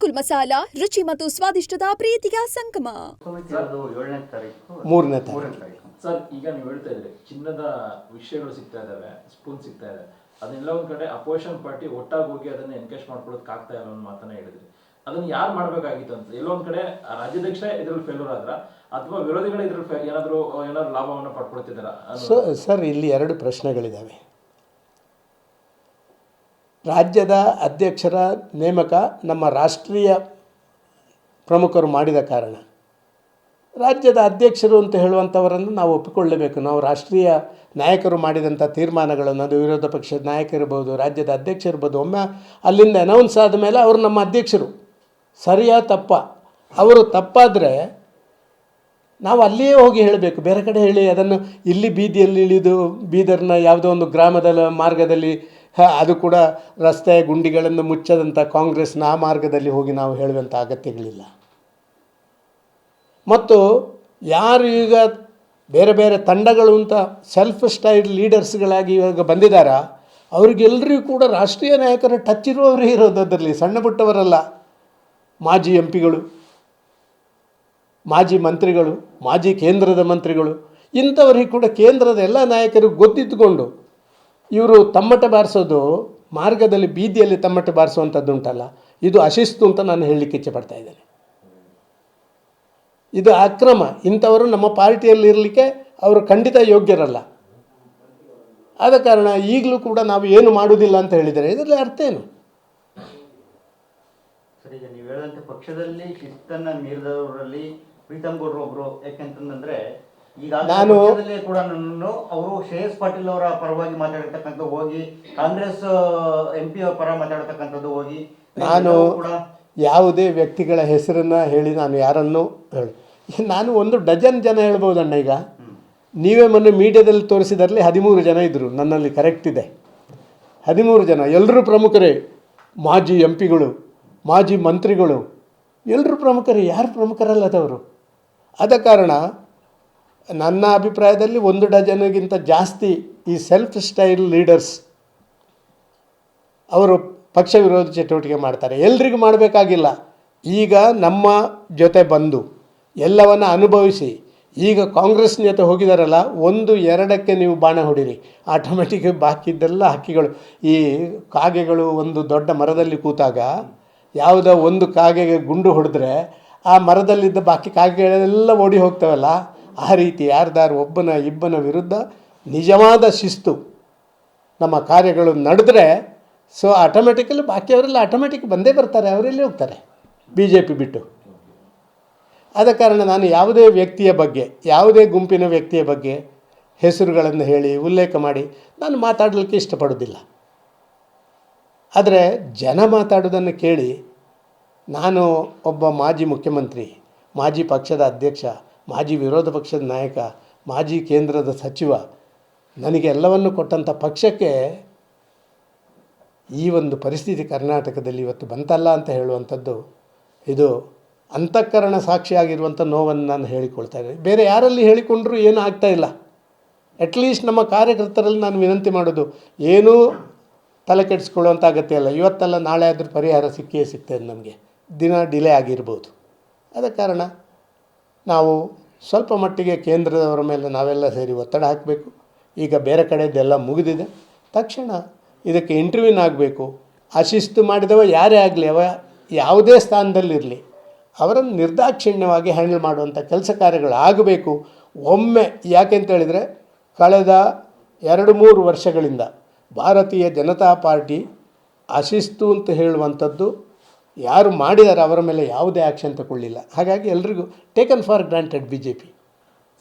ಅಮರ್ಕುಲ್ ಮಸಾಲಾ ರುಚಿ ಮತ್ತು ಸ್ವಾದಿಷ್ಟದ ಪ್ರೀತಿಯ ಸಂಗಮ. ಏಳನೇ ತಾರೀಕು? ಮೂರನೇ ಮೂರನೇ ತಾರೀಕು. ಸರ್ ಈಗ ನೀವು ಹೇಳ್ತಾ ಇದ್ರಿ ಚಿನ್ನದ ವಿಷಯಗಳು ಸಿಗ್ತಾ ಇದಾವೆ ಸ್ಪೂನ್ ಸಿಗ್ತಾ ಇದೆ. ಅದನ್ನೆಲ್ಲ ಒಂದ್ ಕಡೆ ಅಪೋಸಿಷನ್ ಪಾರ್ಟಿ ಒಟ್ಟಾಗಿ ಹೋಗಿ ಅದನ್ನ ಎನ್ಕೇಜ್ ಮಾಡ್ಕೊಳ್ಳೋದಕ್ಕೆ ಆಗ್ತಾ ಇಲ್ಲ ಅನ್ನೋ ಮಾತನ್ನ ಹೇಳಿದ್ರಿ. ಅದನ್ನ ಯಾರು ಮಾಡ್ಬೇಕಾಗಿತ್ತು ಅಂತ? ಎಲ್ಲೊಂದ್ ಕಡೆ ರಾಜ್ಯಾಧ್ಯಕ್ಷ ಇದ್ರಲ್ಲಿ ಫೇಲ್ಯೂರ್ ಆದ್ರ ಅಥವಾ ವಿರೋಧಿಗಳು ಇದ್ರಲ್ಲಿ ಏನಾದ್ರು ಏನಾದ್ರು ಲಾಭವನ್ನ ಪಡ್ಕೊಳ್ತಿದಾರ ಸರ್ ಇಲ್ಲಿ ಎರಡು ಪ್ರಶ್ನೆಗಳಿದ್ದಾವೆ ರಾಜ್ಯದ ಅಧ್ಯಕ್ಷರ ನೇಮಕ ನಮ್ಮ ರಾಷ್ಟ್ರೀಯ ಪ್ರಮುಖರು ಮಾಡಿದ ಕಾರಣ. ರಾಜ್ಯದ ಅಧ್ಯಕ್ಷರು ಅಂತ ಹೇಳುವಂಥವರನ್ನು ನಾವು ಒಪ್ಪಿಕೊಳ್ಳಬೇಕು. ನಾವು ರಾಷ್ಟ್ರೀಯ ನಾಯಕರು ಮಾಡಿದಂಥ ತೀರ್ಮಾನಗಳನ್ನು, ಅದು ವಿರೋಧ ಪಕ್ಷದ ನಾಯಕರಿರ್ಬೋದು ರಾಜ್ಯದ ಅಧ್ಯಕ್ಷರಿರ್ಬೋದು ಒಮ್ಮೆ ಅಲ್ಲಿಂದ ಅನೌನ್ಸ್ ಆದ ಮೇಲೆ ಅವರು ನಮ್ಮ ಅಧ್ಯಕ್ಷರು. ಸರಿಯಾ ತಪ್ಪ? ಅವರು ತಪ್ಪಾದರೆ ನಾವು ಅಲ್ಲಿಯೇ ಹೋಗಿ ಹೇಳಬೇಕು. ಬೇರೆ ಕಡೆ ಹೇಳಿ ಅದನ್ನು ಇಲ್ಲಿ ಬೀದಿಯಲ್ಲಿ ಇಳಿದು ಬೀದರ್ನ ಯಾವುದೋ ಒಂದು ಗ್ರಾಮದ ಮಾರ್ಗದಲ್ಲಿ ಅದು ಕೂಡ ರಸ್ತೆ ಗುಂಡಿಗಳನ್ನು ಮುಚ್ಚದಂಥ ಕಾಂಗ್ರೆಸ್ನ ಆ ಮಾರ್ಗದಲ್ಲಿ ಹೋಗಿ ನಾವು ಹೇಳುವಂಥ ಅಗತ್ಯಗಳಿಲ್ಲ. ಮತ್ತು ಯಾರು ಈಗ ಬೇರೆ ಬೇರೆ ತಂಡಗಳು ಅಂತ ಸೆಲ್ಫ್ ಸ್ಟೈಲ್ ಲೀಡರ್ಸ್ಗಳಾಗಿ ಇವಾಗ ಬಂದಿದ್ದಾರ ಅವ್ರಿಗೆಲ್ಲರಿಗೂ ಕೂಡ ರಾಷ್ಟ್ರೀಯ ನಾಯಕರ ಟಚ್ ಇರುವವರೇ ಇರೋದು ಅದರಲ್ಲಿ ಸಣ್ಣ ಪುಟ್ಟವರಲ್ಲ. ಮಾಜಿ ಎಂ ಪಿಗಳು ಮಾಜಿ ಮಂತ್ರಿಗಳು, ಮಾಜಿ ಕೇಂದ್ರದ ಮಂತ್ರಿಗಳು, ಇಂಥವರಿಗೆ ಕೂಡ ಕೇಂದ್ರದ ಎಲ್ಲ ನಾಯಕರು ಗೊತ್ತಿದ್ದುಕೊಂಡು ಇವರು ತಮ್ಮಟೆ ಬಾರಿಸೋದು ಮಾರ್ಗದಲ್ಲಿ ಬೀದಿಯಲ್ಲಿ ತಮ್ಮಟೆ ಬಾರಿಸುವಂಥದ್ದು ಉಂಟಲ್ಲ. ಇದು ಅಶಿಸ್ತು ಅಂತ ನಾನು ಹೇಳಲಿಕ್ಕೆ ಇಚ್ಛೆ ಪಡ್ತಾ ಇದ್ದೇನೆ. ಇದು ಅಕ್ರಮ. ಇಂಥವರು ನಮ್ಮ ಪಾರ್ಟಿಯಲ್ಲಿ ಇರಲಿಕ್ಕೆ ಅವರು ಖಂಡಿತ ಯೋಗ್ಯರಲ್ಲ. ಆದ ಕಾರಣ ಈಗಲೂ ಕೂಡ ನಾವು ಏನು ಮಾಡುವುದಿಲ್ಲ ಅಂತ ಹೇಳಿದರೆ ಇದರಲ್ಲಿ ಅರ್ಥ ಏನು? ಪಕ್ಷದಲ್ಲಿ ಶಿಸ್ತನ್ನು ಮೀರಿದವರಲ್ಲಿ ಪ್ರೀತಮ್ ಒಬ್ಬರು ಯಾಕೆಂತಂದ್ರೆ ನಾನು- ಕೂಡ ಅವರು ಶ್ರೇಯಸ್ ಪಾಟೀಲ್ ಅವರ ಪರವಾಗಿ ಮಾತಾಡಿರ್ತಕ್ಕಂಥ ಹೋಗಿ ಕಾಂಗ್ರೆಸ್ ಎಂ ಪಿ ಪರ ಮಾತಾಡತಕ್ಕಂಥದ್ದು ಹೋಗಿ ನಾನು ಯಾವುದೇ ವ್ಯಕ್ತಿಗಳ ಹೆಸರನ್ನು ಹೇಳಿ ನಾನು ಯಾರನ್ನು ಹೇಳಿ ನಾನು ಒಂದು ಡಜನ್ ಜನ ಹೇಳ್ಬೋದಣ್ಣ ಈಗ. ನೀವೇ ಮೊನ್ನೆ ಮೀಡಿಯಾದಲ್ಲಿ ತೋರಿಸಿದಲ್ಲಿ ಹದಿಮೂರು ಜನ ಇದ್ದರು ನನ್ನಲ್ಲಿ ಕರೆಕ್ಟ್ ಇದೆ. ಹದಿಮೂರು ಜನ ಎಲ್ಲರೂ ಪ್ರಮುಖರೇ. ಮಾಜಿ ಎಂ ಪಿಗಳು ಮಾಜಿ ಮಂತ್ರಿಗಳು ಎಲ್ಲರೂ ಪ್ರಮುಖರೇ ಯಾರು ಪ್ರಮುಖರಲ್ಲದವರು ಆದ ಕಾರಣ ನನ್ನ ಅಭಿಪ್ರಾಯದಲ್ಲಿ ಒಂದು ಡಜನ್ಗಿಂತ ಜಾಸ್ತಿ ಈ ಸೆಲ್ಫ್ ಸ್ಟೈಲ್ ಲೀಡರ್ಸ್ ಅವರು ಪಕ್ಷ ವಿರೋಧಿ ಚಟುವಟಿಕೆ ಮಾಡ್ತಾರೆ. ಎಲ್ರಿಗೂ ಮಾಡಬೇಕಾಗಿಲ್ಲ. ಈಗ ನಮ್ಮ ಜೊತೆ ಬಂದು ಎಲ್ಲವನ್ನು ಅನುಭವಿಸಿ, ಈಗ ಕಾಂಗ್ರೆಸ್ ಜೊತೆ ಹೋಗಿದಾರಲ್ಲ, ಒಂದು ಎರಡಕ್ಕೆ ನೀವು ಬಾಣ ಹೊಡಿರಿ. ಆಟೋಮೆಟಿಕ್ ಬಾಕಿದ್ದೆಲ್ಲ ಹಕ್ಕಿಗಳು. ಈ ಕಾಗೆಗಳು ಒಂದು ದೊಡ್ಡ ಮರದಲ್ಲಿ ಕೂತಾಗ ಯಾವುದೋ ಒಂದು ಕಾಗೆಗೆ ಗುಂಡು ಹೊಡೆದ್ರೆ ಆ ಮರದಲ್ಲಿದ್ದ ಬಾಕಿ ಕಾಗೆಗಳೆಲ್ಲ ಓಡಿ ಹೋಗ್ತವಲ್ಲ. ಆ ರೀತಿ ಯಾರ್ದಾರು ಒಬ್ಬನ ಇಬ್ಬನ ವಿರುದ್ಧ ನಿಜವಾದ ಶಿಸ್ತು ನಮ್ಮ ಕಾರ್ಯಗಳು ನಡೆದ್ರೆ ಸೊ ಆಟೋಮೆಟಿಕಲಿ ಬಾಕಿಯವರೆಲ್ಲ ಆಟೋಮೆಟಿಕ್ ಬಂದೇ ಬರ್ತಾರೆ ಅವರೆಲ್ಲಿ ಹೋಗ್ತಾರೆ? ಬಿ ಜೆ ಪಿ ಬಿಟ್ಟು. ಆದ ಕಾರಣ ನಾನು ಯಾವುದೇ ವ್ಯಕ್ತಿಯ ಬಗ್ಗೆ, ಯಾವುದೇ ಗುಂಪಿನ ವ್ಯಕ್ತಿಯ ಬಗ್ಗೆ ಹೆಸರುಗಳನ್ನು ಹೇಳಿ, ಉಲ್ಲೇಖ ಮಾಡಿ, ನಾನು ಮಾತಾಡಲಿಕ್ಕೆ ಇಷ್ಟಪಡೋದಿಲ್ಲ ಆದರೆ ಜನ ಮಾತಾಡೋದನ್ನು ಕೇಳಿ, ನಾನು ಒಬ್ಬ ಮಾಜಿ ಮುಖ್ಯಮಂತ್ರಿ, ಮಾಜಿ ಪಕ್ಷದ ಅಧ್ಯಕ್ಷ ಮಾಜಿ ವಿರೋಧ ಪಕ್ಷದ ನಾಯಕ, ಮಾಜಿ ಕೇಂದ್ರದ ಸಚಿವ ನನಗೆ ಎಲ್ಲವನ್ನು ಕೊಟ್ಟಂಥ ಪಕ್ಷಕ್ಕೆ ಈ ಒಂದು ಪರಿಸ್ಥಿತಿ ಕರ್ನಾಟಕದಲ್ಲಿ ಇವತ್ತು ಬಂತಲ್ಲ ಅಂತ ಹೇಳುವಂಥದ್ದು, ಇದು ಅಂತಃಕರಣ ಸಾಕ್ಷಿಯಾಗಿರುವಂಥ ನೋವನ್ನು ನಾನು ಹೇಳಿಕೊಳ್ತಾ ಇದ್ದೀನಿ. ಬೇರೆ ಯಾರಲ್ಲಿ ಹೇಳಿಕೊಂಡ್ರೂ ಏನೂ ಆಗ್ತಾ ಇಲ್ಲ. ಅಟ್ಲೀಸ್ಟ್ ನಮ್ಮ ಕಾರ್ಯಕರ್ತರಲ್ಲಿ ನಾನು ವಿನಂತಿ ಮಾಡೋದು, ಏನೂ ತಲೆ ಕೆಡಿಸ್ಕೊಳ್ಳುವಂಥ ಅಗತ್ಯ ಇಲ್ಲ. ಇವತ್ತಲ್ಲ ನಾಳೆ ಆದರೂ ಪರಿಹಾರ ಸಿಕ್ಕೇ ಸಿಗ್ತದೆ ನಮಗೆ. ದಿನ ಡಿಲೇ ಆಗಿರ್ಬೋದು. ಅದ ಕಾರಣ ನಾವು ಸ್ವಲ್ಪ ಮಟ್ಟಿಗೆ ಕೇಂದ್ರದವರ ಮೇಲೆ ನಾವೆಲ್ಲ ಸೇರಿ ಒತ್ತಡ ಹಾಕಬೇಕು. ಈಗ ಬೇರೆ ಕಡೆದೆಲ್ಲ ಮುಗಿದಿದೆ. ತಕ್ಷಣ ಇದಕ್ಕೆ ಇಂಟರ್ವ್ಯೂನ್ ಆಗಬೇಕು. ಅಶಿಸ್ತು ಮಾಡಿದವ ಯಾರೇ ಆಗಲಿ, ಅವ ಯಾವುದೇ ಸ್ಥಾನದಲ್ಲಿರಲಿ, ಅವರನ್ನು ನಿರ್ದಾಕ್ಷಿಣ್ಯವಾಗಿ ಹ್ಯಾಂಡಲ್ ಮಾಡುವಂಥ ಕೆಲಸ ಕಾರ್ಯಗಳು ಆಗಬೇಕು. ಒಮ್ಮೆ ಯಾಕೆ ಅಂತ ಹೇಳಿದರೆ, ಕಳೆದ ಎರಡು ಮೂರು ವರ್ಷಗಳಿಂದ ಭಾರತೀಯ ಜನತಾ ಪಾರ್ಟಿ ಅಶಿಸ್ತು ಅಂತ ಹೇಳುವಂಥದ್ದು ಯಾರು ಮಾಡಿದ್ದಾರೆ ಅವರ ಮೇಲೆ ಯಾವುದೇ ಆ್ಯಕ್ಷನ್ ತಗೊಳ್ಳಿಲ್ಲ. ಹಾಗಾಗಿ ಎಲ್ರಿಗೂ taken for granted B J P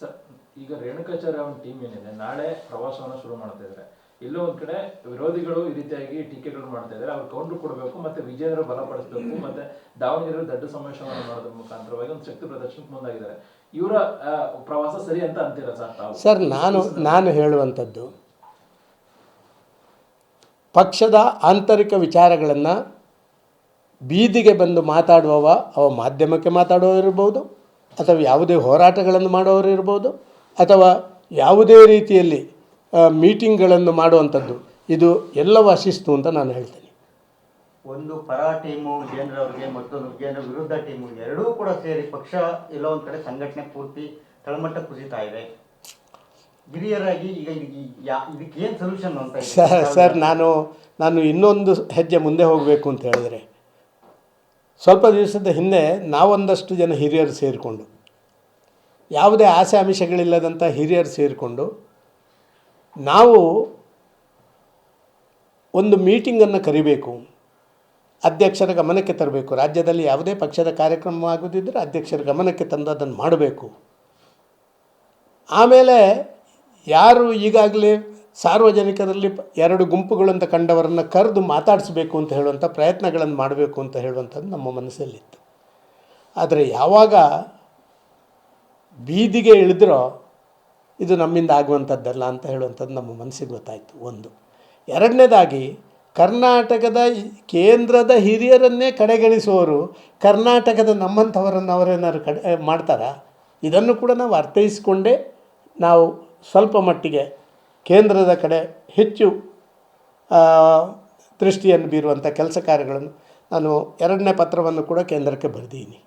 sir ಈಗ ರೇಣುಕಾಚಾರ್ಯ ಅವನ ಟೀಮ್ ಏನಿದೆ ನಾಳೆ ಪ್ರವಾಸವನ್ನು ಶುರು ಮಾಡ್ತಾ ಇದ್ದಾರೆ ಎಲ್ಲೋ ಒಂದ್ ಕಡೆ ವಿರೋಧಿಗಳು ಈ ರೀತಿಯಾಗಿ ಟೀಕೆಗಳು ಮಾಡ್ತಾ ಇದ್ದಾರೆ ಅವ್ರು ಕೌಂಟರ್ ಕೊಡಬೇಕು ಮತ್ತೆ ವಿಜಯರು ಬಲಪಡಿಸಬೇಕು ಮತ್ತೆ ದಾವಣಗೆರೆ ದೊಡ್ಡ ಸಮಾವೇಶವನ್ನು ಮಾಡೋದ್ರ ಮುಖಾಂತರವಾಗಿ ಒಂದು ಶಕ್ತಿ ಪ್ರದರ್ಶನಕ್ಕೆ ಮುಂದಾಗಿದ್ದಾರೆ. ಇವರ ಪ್ರವಾಸ ಸರಿ ಅಂತ ಅಂತೀರ ಸರ್ ಸರ್ ನಾನು ನಾನು ಹೇಳುವಂಥದ್ದು ಪಕ್ಷದ ಆಂತರಿಕ ವಿಚಾರಗಳನ್ನು ಬೀದಿಗೆ ಬಂದು ಮಾತಾಡುವವ ಅವ ಮಾಧ್ಯಮಕ್ಕೆ ಮಾತಾಡೋರಿರ್ಬೋದು ಅಥವಾ ಯಾವುದೇ ಹೋರಾಟಗಳನ್ನು ಮಾಡೋರು ಇರ್ಬೋದು ಅಥವಾ ಯಾವುದೇ ರೀತಿಯಲ್ಲಿ ಮೀಟಿಂಗ್ಗಳನ್ನು ಮಾಡುವಂಥದ್ದು. ಇದು ಎಲ್ಲವೂ ಶಿಸ್ತು ಅಂತ ನಾನು ಹೇಳ್ತೇನೆ. ಒಂದು ಪರ ಟೀಮು ವಿಜೇಂದ್ರ ಅವ್ರಿಗೆ ಮತ್ತೊಂದು ವಿಜೇಂದ್ರ ವಿರುದ್ಧ ಟೀಮು ಎರಡೂ ಕೂಡ ಸೇರಿ ಪಕ್ಷ ಎಲ್ಲೋ ಒಂದು ಕಡೆ ಸಂಘಟನೆ ಪೂರ್ತಿ ತಳಮಟ್ಟ ಕುಸಿತಾ ಇದೆ. ಹಿರಿಯರಾಗಿ ಈಗ ಇದಕ್ಕೆ ಏನು ಸೊಲ್ಯೂಷನ್ ಅಂತ ಸರ್ ಸರ್ ನಾನು ನಾನು ಇನ್ನೊಂದು ಹೆಜ್ಜೆ ಮುಂದೆ ಹೋಗಬೇಕು ಅಂತ ಹೇಳಿದರೆ ಸ್ವಲ್ಪ ದಿವಸದ ಹಿಂದೆ ನಾವೊಂದಷ್ಟು ಜನ ಹಿರಿಯರು ಸೇರಿಕೊಂಡು, ಯಾವುದೇ ಆಸೆ ಅಂಶಗಳಿಲ್ಲದಂಥ ಹಿರಿಯರು ಸೇರಿಕೊಂಡು, ನಾವು ಒಂದು ಮೀಟಿಂಗನ್ನು ಕರಿಬೇಕು, ಅಧ್ಯಕ್ಷರ ಗಮನಕ್ಕೆ ತರಬೇಕು. ರಾಜ್ಯದಲ್ಲಿ ಯಾವುದೇ ಪಕ್ಷದ ಕಾರ್ಯಕ್ರಮ ಆಗೋದಿದ್ದರೆ ಅಧ್ಯಕ್ಷರ ಗಮನಕ್ಕೆ ತಂದು ಅದನ್ನು ಮಾಡಬೇಕು. ಆಮೇಲೆ ಯಾರು ಈಗಾಗಲೇ ಸಾರ್ವಜನಿಕರಲ್ಲಿ ಎರಡು ಎರಡು ಅಂತ ಕಂಡವರನ್ನು ಕರೆದು ಮಾತಾಡಿಸ್ಬೇಕು ಅಂತ ಹೇಳುವಂಥ ಪ್ರಯತ್ನಗಳನ್ನು ಮಾಡಬೇಕು ಅಂತ ಹೇಳುವಂಥದ್ದು ನಮ್ಮ ಮನಸ್ಸಲ್ಲಿತ್ತು. ಆದರೆ ಯಾವಾಗ ಬೀದಿಗೆ ಇಳಿದ್ರೋ ಇದು ನಮ್ಮಿಂದ ಆಗುವಂಥದ್ದಲ್ಲ ಅಂತ ಹೇಳುವಂಥದ್ದು ನಮ್ಮ ಮನಸ್ಸಿಗೆ ಗೊತ್ತಾಯಿತು. ಒಂದು. ಎರಡನೇದಾಗಿ ಕರ್ನಾಟಕದ ಕೇಂದ್ರದ ಹಿರಿಯರನ್ನೇ ಕಡೆಗಣಿಸುವವರು ಕರ್ನಾಟಕದ ನಮ್ಮಂಥವರನ್ನು ಅವರೇನಾದ್ರು ಕಡೆ ಮಾಡ್ತಾರಾ? ಇದನ್ನು ಕೂಡ ನಾವು ಅರ್ಥೈಸಿಕೊಂಡೇ ನಾವು ಸ್ವಲ್ಪ ಮಟ್ಟಿಗೆ ಕೇಂದ್ರದ ಕಡೆ ಹೆಚ್ಚು ದೃಷ್ಟಿಯನ್ನು ಬೀರುವಂಥ ಕೆಲಸ ಕಾರ್ಯಗಳನ್ನು ನಾನು ಎರಡನೇ ಪತ್ರವನ್ನು ಕೂಡ ಕೇಂದ್ರಕ್ಕೆ ಬರೆದೀನಿ